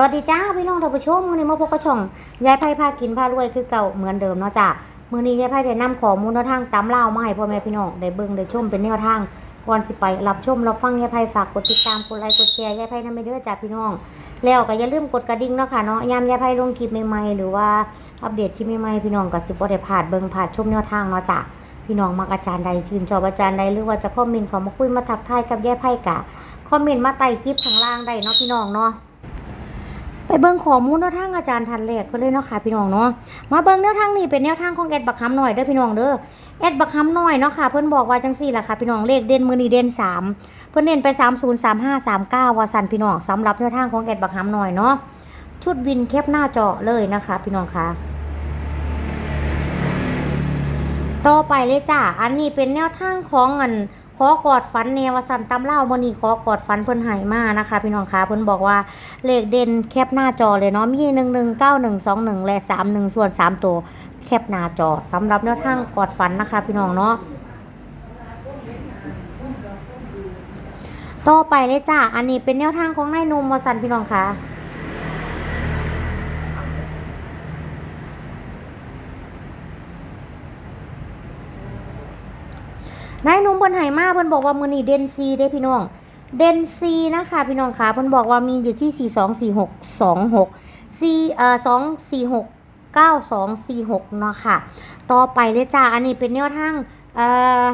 วัสดีจ้าพี่น้องท่านผู้ชมมื้อนี้มาพบกับช่องยายไพ่พากินพารวยคือเก่าเหมือนเดิมเนาะจ้ามื้อนี้ยายไพ่ได้นำข้อมูลแนวทางตำเล่ามาให้พ่อแม่พี่น้องได้เบิ่งได้ชมเป็นแนวทางก่อนสิไปรับชมรับฟังยายไพ่ฝากกดติดตามกดไลค์กดแชร์ยายไพ่นำไปเด้อจ้าพี่น้อง แล้วก็อย่าลืมกดกระดิ่งเนาะค่ะเนาะยามยายไพ่ลงคลิปใหม่ๆหรือว่าอัปเดตคลิปใหม่ๆพี่น้องก็สิบ่ได้พลาดเบิ่งพลาดชมแนวทางเนาะจ้าพี่น้องมักอาจารย์ใดชื่นชอบอาจารย์ใดหรือว่าจะคอมเมนต์เข้ามาคุยมาทักทายกับยายไพ่กะคอมเมนต์มาใต้คลิปข้างล่างได้เนาะพี่น้องเนาะ ไปเบิ่งข้อมูลแนวทางอาจารย์ทันแรกเพิ่นเลยเนาะค่ะพี่น้องเนาะมาเบิ่งแนวทางนี้เป็นแนวทางของแอดบักคำหน่อยเด้อพี่น้องเด้อแอดบักคำหน่อยเนาะค่ะเพิ่อนบอกว่าจังซี่ล่ะค่ะพี่น้องเลขเด่นมือนีเด่น3เพิ่อนเน้นไป303539ว่าสั่นพี่น้องสำหรับแนวทางของแอดบักคำหน่อยเนาะชุดวินแคปหน้าจอเลยนะคะ พี่น้องคะต่อไปเลยจ้าอันนี้เป็นแนวทางของเงิน อกอดฝันเนวสันตำเล่าบนี้ขอกอดฝันเพิ่นหายมานะคะ พี่น้องคะเพิ่นบอกว่าเลขเด่นแคปหน้าจอเลยเนาะมีหนึ่งหนึ่งเก้าหนึ่งสองหนึ่งและสามหนึ่งส่วนสามตัวแคปหน้าจอสำหรับแนวทางกอดฝันนะคะ พี่น้องเนาะต่อไปเลยจ้าอันนี้เป็นแนวทางของนายนุ่มวสันพี่น้องคะ นายหนุ่มเพิ่นให้มาเพิ่นบอกว่ามือนี้เดนซีเด้พี่น้อง เดนซีนะคะ พี่น้องคะเพิ่นบอกว่ามีอยู่ที่ 424626 4เอ่อ246 9246เนาะค่ะ ต่อไปเลยจ้า อันนี้เป็นแนวทางเอ่อ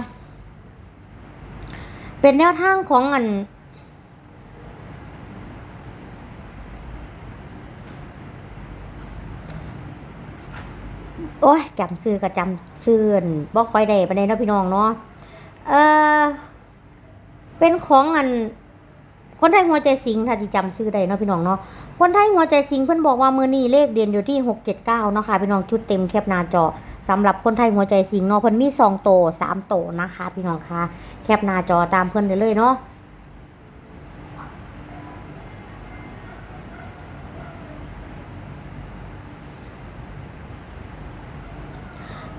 เป็นแนวทางของอันโอ้ยจำซื้อกับจำซื้ออั่นบ่ค่อยได้ปานใดเนาะพี่น้องเนาะ เออเป็นของอัน คนไทยหัวใจสิงถ้าที่จำซื้อได้เนาะพี่น้องเนาะคนไทยหัวใจสิงเพิ่นบอกว่ามือนี้เลขเด่นอยู่ที่679เนาะค่ะพี่น้องชุดเต็มแคบหน้าจอสำหรับคนไทยหัวใจสิงเนาะเพิ่นมี2โต3โตนะคะ พี่น้องค่ะแคบหน้าจอตามเพิ่นได้เลยเนาะ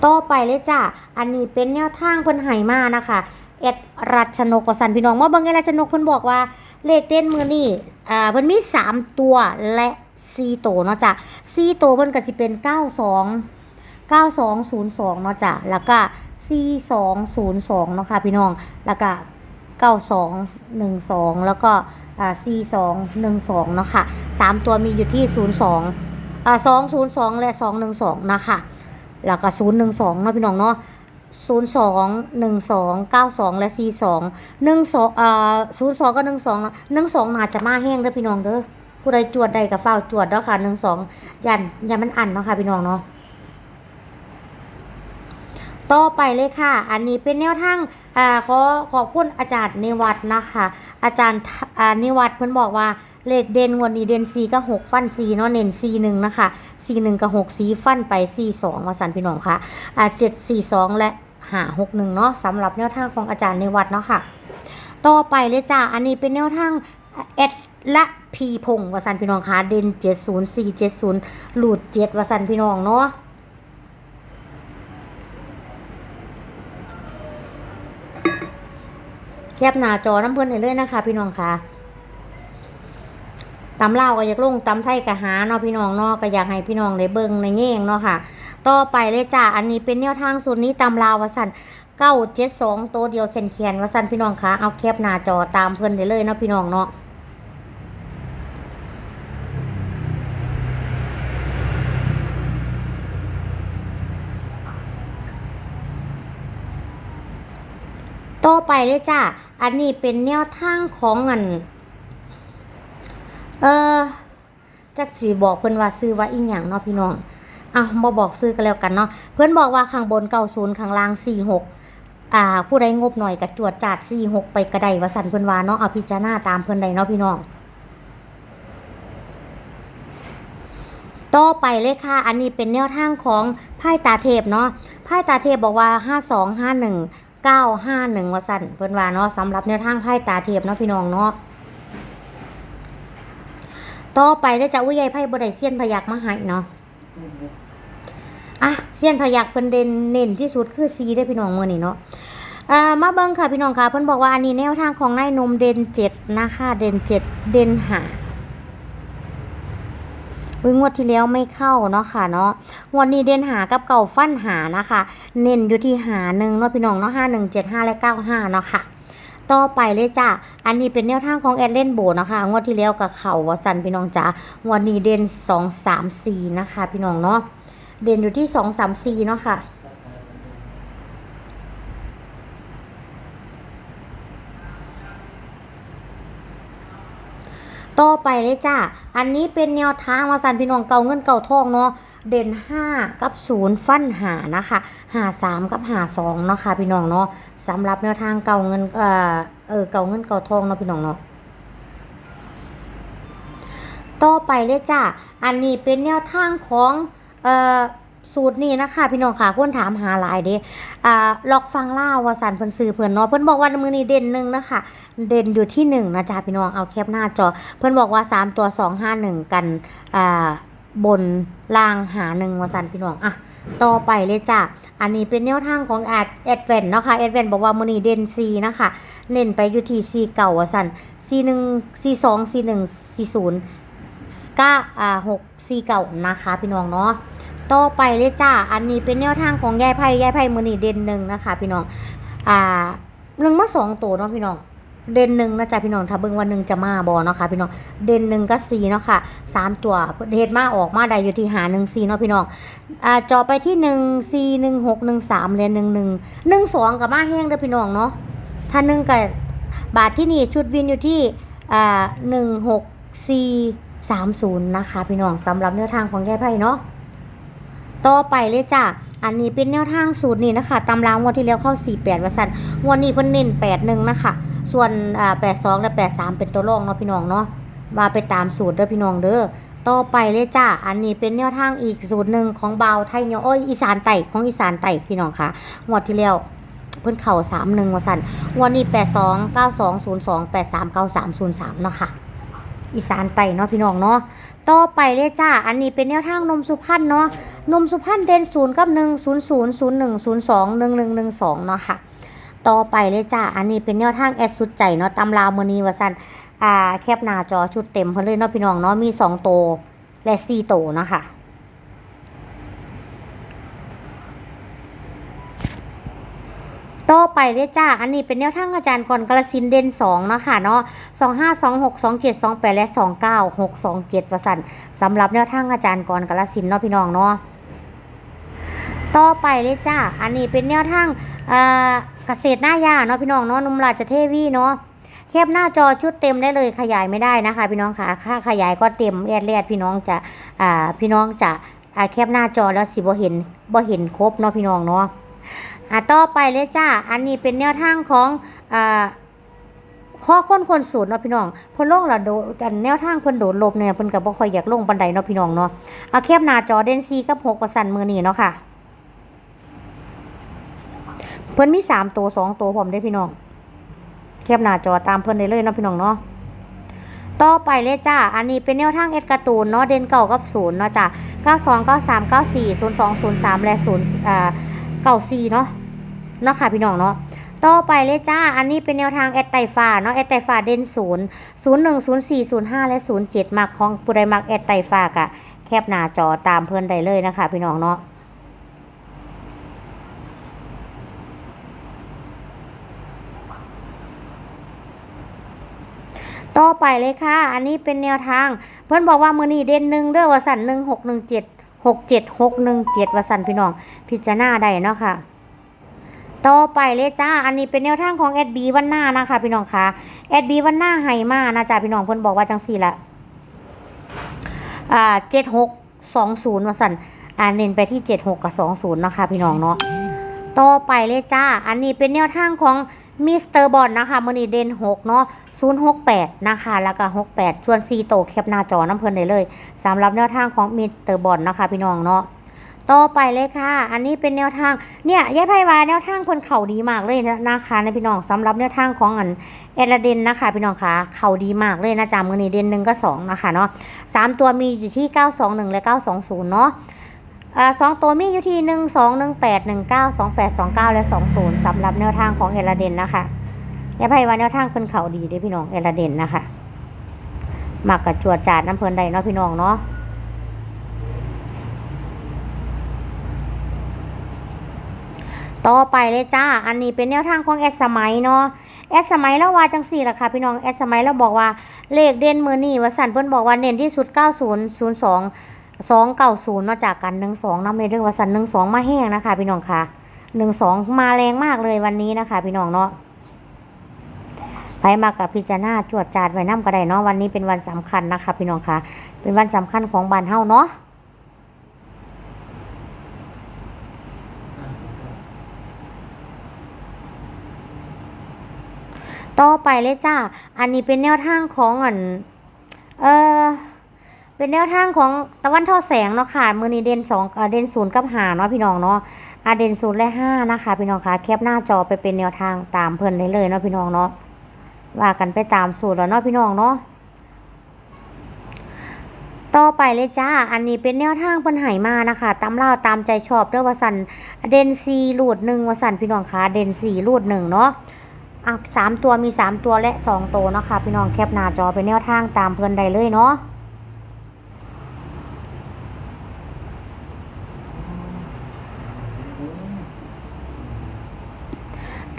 ต่อไปเลยจ้ะ อันนี้เป็นแนวทางเพิ่นให้มานะคะเอ็ดรัชนกสันพี่น้องว่าบางไงรัชนกเพิ่นบอกว่าเลขเต้นมือนี่อ่าเพิ่นมี 3 ตัวและ4ตัวเนาะจ้ะ4ตัวเพิ่นก็สิเป็น 92 9202 เนาะจ้ะ แล้วก็ 4202 เนาะค่ะพี่น้อง แล้วก็ 9212 แล้วก็อ่า4212 เนาะค่ะสามตัวมีอยู่ที่ 02อ่า202 และ 212 นะคะ แล้วก็ศูนย์หนึ่งสองเนาะพี่น้องเนาะศูนย์สองหนึ่งสองเก้าสองและสี่สองหนึ่งสองอ่าศูนย์สองก็หนึ่งสองหนึ่งสองน่าจะมาแห้งเด้อพี่น้องเด้อผู้ใดจวดใดกับเฝ้าจวดเด้อค่ะหนึ่งสองยันยันมันอันเนาะค่ะพี่น้องเนาะ ต่อไปเลยค่ะ อันนี้เป็นแนวทางอ่าขอขอบคุณอาจารย์นิวัฒน์นะคะ อาจารย์อ่านิวัฒน์เพิ่นบอกว่าเลขเด่นวันนี้เด่น4ก็6ฟัน4เนาะเน้น4 1นะคะ4 1กับ6 4ฟันไป 4 2ว่าสันพี่น้องค่ะอ่า7 4 2 และ5 6 1เนาะสำหรับแนวทางของอาจารย์นิวัฒน์เนาะค่ะ ต่อไปเลยจ้าอันนี้เป็นแนวทางแอดและพีพงศ์วสันพี่น้องค่ะเด่น 70 470 หลุด7วสันพี่น้องเนาะ แคบหน้าจอน้ำเพื่อนให้เลยนะคะ พี่น้องค่ะตำเล่าก็อยากลงตำไทยกะหาเนาะพี่น้องเนาะก็อยากให้พี่น้องได้เบิ่งในแง่งเนาะค่ะ ต่อไปเลยจ้าอันนี้เป็นแนวทางส่วนนี้ตำลาววสันเก้าเจ็ดสองตัวเดียวแขนแขนวสันพี่น้องค่ะเอาแคบหน้าจอตามเพื่อนได้เลยเนาะพี่น้องเนาะ ต่อไปเลยจ้าอันนี้เป็นแนวทางของอัน เออจักสีบอกเพิ่นว่าซื้อว่าอีหยังเนาะพี่น้องอะบ่บอกซื้อกันแล้วกันเนาะเพิ่อนบอกว่าข้างบน90ข้างล่าง46อ่า ผู้ใดงบหน่อยก็จวดจาด46ไปกระไดว่าสันเพิ่นว่าเนาะเอาพิจารณาตามเพิ่อนได้เนาะพี่น้องต่อไปเลยค่ะ อันนี้เป็นแนวทางของไพ่ตาเทพเนาะไพ่ตาเทพบอกว่า5251 951ว่าสั่นเพิ่นว่าเนาะสำหรับแนวทางไพ่ตาเทพเนาะพี่น้องเนาะต่อไปได้จะอุ้ยยายไพ่บไดเซียนพยักมาให้เนาะอะเซียนพยักเพิ่นเด่นเน้นที่สุดคือซีได้พี่น้องมื้อนี้เนาะอ่ามาเบิ่งค่ะพี่น้องค่ะเพิ่นบอกว่าอันนี้แนวทางของนายนมเด่นเจ็ดนะคะเด่นเจ็ดเด่นหา พึ่งงวดที่แล้วไม่เข้าเนาะค่ะเนาะงวดนี้เด่นหากับเก่าฟันหานะคะ เน้นอยู่ที่หาหนึ่งเนาะพี่น้องเนาะห้าหนึ่งเจ็ดห้าและเก้าห้าเนาะค่ะต่อไปเลยจ้ะ อันนี้เป็นแนวทางของแอดเล่นโบนะคะ งวดที่แล้วกับเข่าวสันพี่น้องจ้างวดนี้เด่นสองสามสี่นะคะ พี่น้องเนาะ เด่นอยู่ที่สองสามสี่เนาะค่ะ ต่อไปเลยจ้า อันนี้เป็นแนวทางมาสันพี่น้องเก่าเงินเก่าทองเนาะ เด่น 5 กับ 0 ฟันหานะคะหา3กับหา2เนาะค่ะพี่น้องเนาะสำหรับแนวทางเก่าเงินเอ่อเออเก่าเงินเก่าทองเนาะพี่น้องเนาะต่อไปเลยจ้า อันนี้เป็นแนวทางของเอ่อ สูตรนี้นะคะ พี่น้องค่ะควรถามหาหลายเด้อ่าลอกฟังล่าวว่าสันเพิ่นซื้อเพิ่นเนาะเพิ่นบอกว่ามือนี้เด่นหนึ่งนะคะ เด่นอยู่ที่หนึ่งนะจ๊ะพี่น้องเอาแคปหน้าจอ เพิ่นบอกว่าสามตัวสองห้าหนึ่งกันอ่าบนล่างหาหนึ่งว่าสันพี่น้องอะต่อไปเลยจ้ะอันนี้เป็นแนวทางของแอดแอดเวนเนาะค่ะแอดเวนบอกว่ามือนี้เด่นซีนะคะเน้นไปอยู่ที่ซีเก่าว่าสันซีหนึ่งซีสองซีหนึ่งซีศูนย์ก้าอ่าหกสี่เก่านะคะ พี่น้องเนาะ ต่อไปเลยจ้า อันนี้เป็นแนวทางของยายไพ่ยายไพ่มือนี่เด่นหนึ่งนะคะ พี่น้อง อ่าหนึ่งมาสองตัวเนาะพี่น้อง เด่นหนึ่งนะจ๊ะพี่น้อง ถ้าเบิ่งวันหนึ่งจะมาบอเนาะค่ะพี่น้อง เด่นหนึ่งก็สี่เนาะค่ะสามตัวเฮ็ดมาออกมาได้อยู่ที่หาหนึ่งสี่เนาะพี่น้อง อ่าจอไปที่หนึ่งสี่หนึ่งหกหนึ่งสามเลยหนึ่งหนึ่งหนึ่งสองกับมาแห้งเด้อพี่น้องเนาะ ถ้าหนึ่งกับบาทที่นี่ชุดวินอยู่ที่อ่าหนึ่งหกสี่สามศูนย์นะคะ พี่น้องสำหรับแนวทางของยายไพ่เนาะ ต่อไปเลยจ้ะอันนี้เป็นแนวทางสูตรนี้นะคะตำรางวดที่แล้วเข้า 48วัสันวดนี้เพิ่นเน้น81นะคะส่วนอ่า82 และ 83 เป็นตัวรองเนาะพี่น้องเนาะมาไปตามสูตรเด้อพี่น้องเด้อต่อไปเลยจ้ะอันนี้เป็นแนวทางอีกสูตรหนึ่งของเบาไทยเนาะโอ้ยอีสานไต่ของอีสานไต่พี่น้องค่ะงวดที่แล้วเพิ่นเข่า31วัสันงวดนี้82 92 02 83 93 03เนาะค่ะอีสานไต่เนาะพี่น้องเนาะต่อไปเลยจ้า อันนี้เป็นแนวทางนมสุพรรณเนาะ นมสุพรรณเด่นศูนย์กับหนึ่งศูนย์ศูนย์ศูนย์หนึ่งศูนย์สองหนึ่งหนึ่งหนึ่งสองเนาะค่ะ ต่อไปเลยจ้า อันนี้เป็นแนวทางแอดสุดใจเนาะตำราวมือนีวสันอ่าแคบหน้าจอชุดเต็มเพิ่นเลยเนาะพี่น้องเนาะมีสองโตและสี่โตเนาะค่ะต่อไปเลยจ้า อันนี้เป็นแนวทางอาจารย์ก่อนกระสินเด่นสองเนาะค่ะเนาะสองห้าสองหกสองเจ็ดสองแปดและสองเก้าหกสองเจ็ดประสันสำหรับแนวทางอาจารย์ก่อนกระสินเนาะพี่น้องเนาะ ต่อไปเลยจ้า อันนี้เป็นแนวทางเกษตรหน้ายาเนาะพี่น้องเนาะนุ่มราชเทวีเนาะแคบหน้าจอชุดเต็มได้เลยขยายไม่ได้นะคะ พี่น้องค่ะค่าขยายก็เต็มแอดแลดพี่น้องจะอ่าพี่น้องจะอ่าแคบหน้าจอแล้วสิบ่เห็นบ่เห็นครบเนาะพี่น้องเนาะอะต่อไปเลยจ้า อันนี้เป็นแนวทางของอ่าข้อค้นคนสูตรเนาะพี่น้องเพิ่นลงและโดกันแนวทางเพิ่นโดดลบเนี่ยเพิ่นก็บ่ค่อยอยากลงบันไดเนาะพี่น้องเนาะเอาแคบหน้าจอเดนซีกับ6ประสันมือนี้เนาะค่ะ เพิ่นมี3ตัว2ตัวพร้อมได้พี่น้องแคบหน้าจอตามเพิ่นได้เลยนะพี่น้องเนาะต่อไปเลยจ้า อันนี้เป็นแนวทางเอ็ดการ์ตูนเนาะ เด่นเก่ากับศูนย์เนาะจ้ะ92 93 94 02 03และ0อ่าเก่าซีเนาะ เนาะค่ะพี่น้องเนาะ ต่อไปเลยจ้า อันนี้เป็นแนวทางแอดไตฟ้าเนาะ แอดไตฟ้าเด่นศูนย์ศูนย์หนึ่งศูนย์สี่ศูนย์ห้าและศูนย์เจ็ดมักของผู้ใดมักแอดไตฟ้ากะแคบหน้าจอตามเพื่อนได้เลยนะคะพี่น้องเนาะ ต่อไปเลยค่ะ อันนี้เป็นแนวทาง เพื่อนบอกว่ามือนี้เด่นหนึ่งเด้อว่าสันหนึ่งหกหนึ่งเจ็ดหกเจ็ดหกหนึ่งเจ็ดว่าสันพี่น้อง พิจารณาได้เนาะค่ะต่อไปเลยจ้า อันนี้เป็นแนวทางของแอดบีวันหน้านะคะพี่น้องคะแอดบีวันหน้าไฮมานะจ๊ะพี่น้องเพิ่อนบอกว่าจังสี่ละอ่าเจ็ดหกสองศูนย์ว่าสันอ่าเน้นไปที่เจ็ดหกกับสองศูนย์นะคะพี่น้องเนาะ ต่อไปเลยจ้า อันนี้เป็นแนวทางของ มิสเตอร์บอลนะคะมือนี้เด่นหกเนาะศูนย์หกแปดนะคะ แล้วก็หกแปดชวนซีโตแคปหน้าจอน้ำเพลินได้เลยสำหรับแนวทางของมิสเตอร์บอลนะคะ พี่น้องเนาะต่อไปเลยค่ะ อันนี้เป็นแนวทาง เนี่ยยายไพวาแนวทางคนเข่าดีมากเลยนะนะคะในพี่น้องสำหรับแนวทางของอันเอลเดนนะคะ พี่น้องคะเข่าดีมากเลยนะจ๊ะมือนี้เดนหนึ่งก็สองนะคะเนาะสามตัวมีอยู่ที่เก้าสองหนึ่งและเก้าสองศูนย์เนาะ สองตัวมีอยู่ที่หนึ่งสองหนึ่งแปดหนึ่งเก้าสองแปดสองเก้าและสองศูนย์สำหรับแนวทางของเอลาเดนนะคะอย่าไปว่าแนวทางคนเขาดีเด้พี่น้องเอลาเดนนะคะมักกับจวดจาดน้ำเพลินใดเนาะพี่น้องเนาะต่อไปเลยจ้า อันนี้เป็นแนวทางของแอดสมัยเนาะ แอดสมัยแล้วว่าจังสี่ล่ะค่ะพี่น้อง แอดสมัยแล้วบอกว่าเลขเด่นมือนี่วสันเพิ่นบอกว่าเน้นที่สุด 9002 90 02 290เนาะจากกัน12นำเลยเด้อว่าสัน12มาแห้งนะคะ พี่น้องค่ะ12มาแรงมากเลยวันนี้นะคะ พี่น้องเนาะไปมากับพิจารณาจวดจาดไว้น้ำก็ได้เนาะวันนี้เป็นวันสำคัญนะคะ พี่น้องค่ะเป็นวันสำคัญของบ้านเฮาเนาะต่อไปเลยจ้า อันนี้เป็นแนวทางของอัน เออ เป็นแนวทางของตะวันทอแสงเนาะค่ะมือนี้เด่นสองเด่นศูนย์กับหาเนาะพี่น้องเนาะอาเด่นศูนย์และห้านะคะพี่น้องคะแคปหน้าจอไปเป็นแนวทางตามเพิ่นได้เลยเนาะพี่น้องเนาะว่ากันไปตามสูตรแล้วเนาะพี่น้องเนาะต่อไปเลยจ้า อันนี้เป็นแนวทางเพิ่นให้มานะคะตามเล่าตามใจชอบเด้อว่าสันเด่นซีรูดหนึ่งวสันพี่น้องคะเด่นสี่รูดหนึ่งเนาะอะสามตัวมีสามตัวและสองตัวเนาะค่ะพี่น้องแคปหน้าจอเป็นแนวทางตามเพื่อนใดเลยเนาะ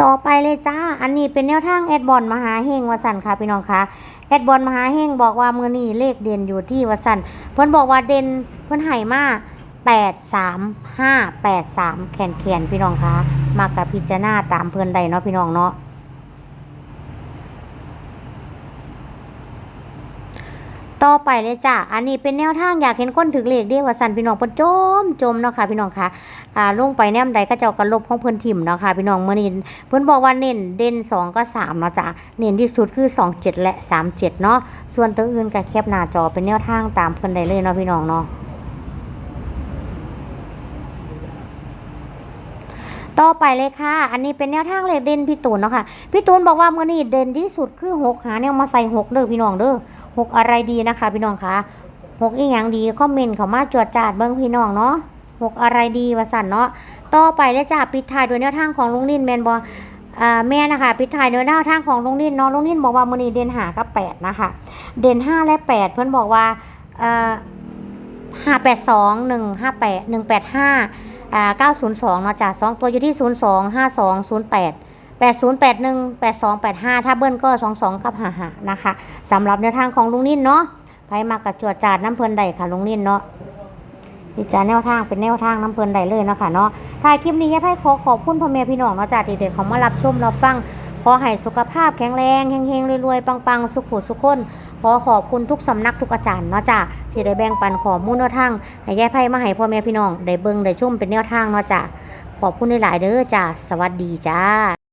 ต่อไปเลยจ้า อันนี้เป็นแนวทางแอดบอลมหาเฮงวสันค่ะพี่น้องคะแอดบอลมหาเฮงบอกว่ามือนี้เลขเด่นอยู่ที่วสันเพื่อนบอกว่าเด่นเพื่อนไห่มาแปดสามห้าแปดสามแขนแขนพี่น้องคะมากับพิจารณาตามเพื่อนใดเนาะพี่น้องเนาะ ต่อไปเลยจ้ะ อันนี้เป็นแนวทางอยากเห็นคนถึกเลขเดียว่าสันพี่น้องเพิ่นจมจมเนาะค่ะพี่น้องค่ะ อ่าลงไปแนมใดก็เจ้ากระลบของเพิ่นถิ่มเนาะค่ะพี่น้องเมื้อนี้เพิ่นบอกว่าเน้นเด่น2ก็3เนาะจ้ะ เน้นที่สุดคือ 27 และ 37 เนาะ ส่วนตัวอื่นก็แคปหน้าจอเป็นแนวทางตามเพิ่นได้เลยเนาะพี่น้องเนาะต่อไปเลยค่ะ อันนี้เป็นแนวทางเลขเด่นพี่ตูนเนาะค่ะ พี่ตูนบอกว่าเมื้อนี้เด่นที่สุดคือ6หาแนวมาใส่6เด้อพี่น้องเด้อ หกอะไรดีนะคะ พี่น้องคะหกอีหยังดีคอมเมนต์เขามาจวดจาดเบิ้งพี่น้องเนาะหกอะไรดีวาสันเนาะต่อไปเลยจ้าปิดท้ายด้วยแนวทางของลุงนินแมนบออ่าแม่นะคะปิดท้ายด้วยแนวทางของลุงนินเนาะลุงนินบอกว่ามือนีเด่นหากับแปดนะคะเด่นห้าและแปดเพื่อนบอกว่าเอ่อห้าแปดสองหนึ่งห้าแปดหนึ่งแปดห้าอ่าเก้าศูนย์สองเนาะจ้ะสองตัวอยู่ที่ศูนย์สองห้าสองศูนย์แปด แปดศูนย์แปดหนึ่งแปดสองแปดห้าถ้าเบิ้ลก็สองสองกับหาหานะคะสำหรับแนวทางของลุงนิ่นเนาะไปมากับจวดจาดน้ำเพลินใดค่ะลุงนิ่นเนาะดีจ้าแนวทางเป็นแนวทางน้ำเพลินใดเลยเนาะค่ะเนาะถ่ายคลิปนี้ยายไพ่ขอขอบคุณพ่อแม่พี่น้องเนาะจ้าที่เด็กเขามารับชมรับฟังขอให้สุขภาพแข็งแรงเฮงๆรวยๆปังๆ สุขุสุขคนขอขอบคุณทุกสำนักทุกอาจารย์เนาะจ้าที่ได้แบ่งปันข้อมูลแนวทางให้ยายไพ่มาให้พ่อแม่พี่น้องได้เบิ่งได้ชมเป็นแนวทางเนาะจ้าขอบคุณหลายๆเด้อจ้าสวัสดีจ้า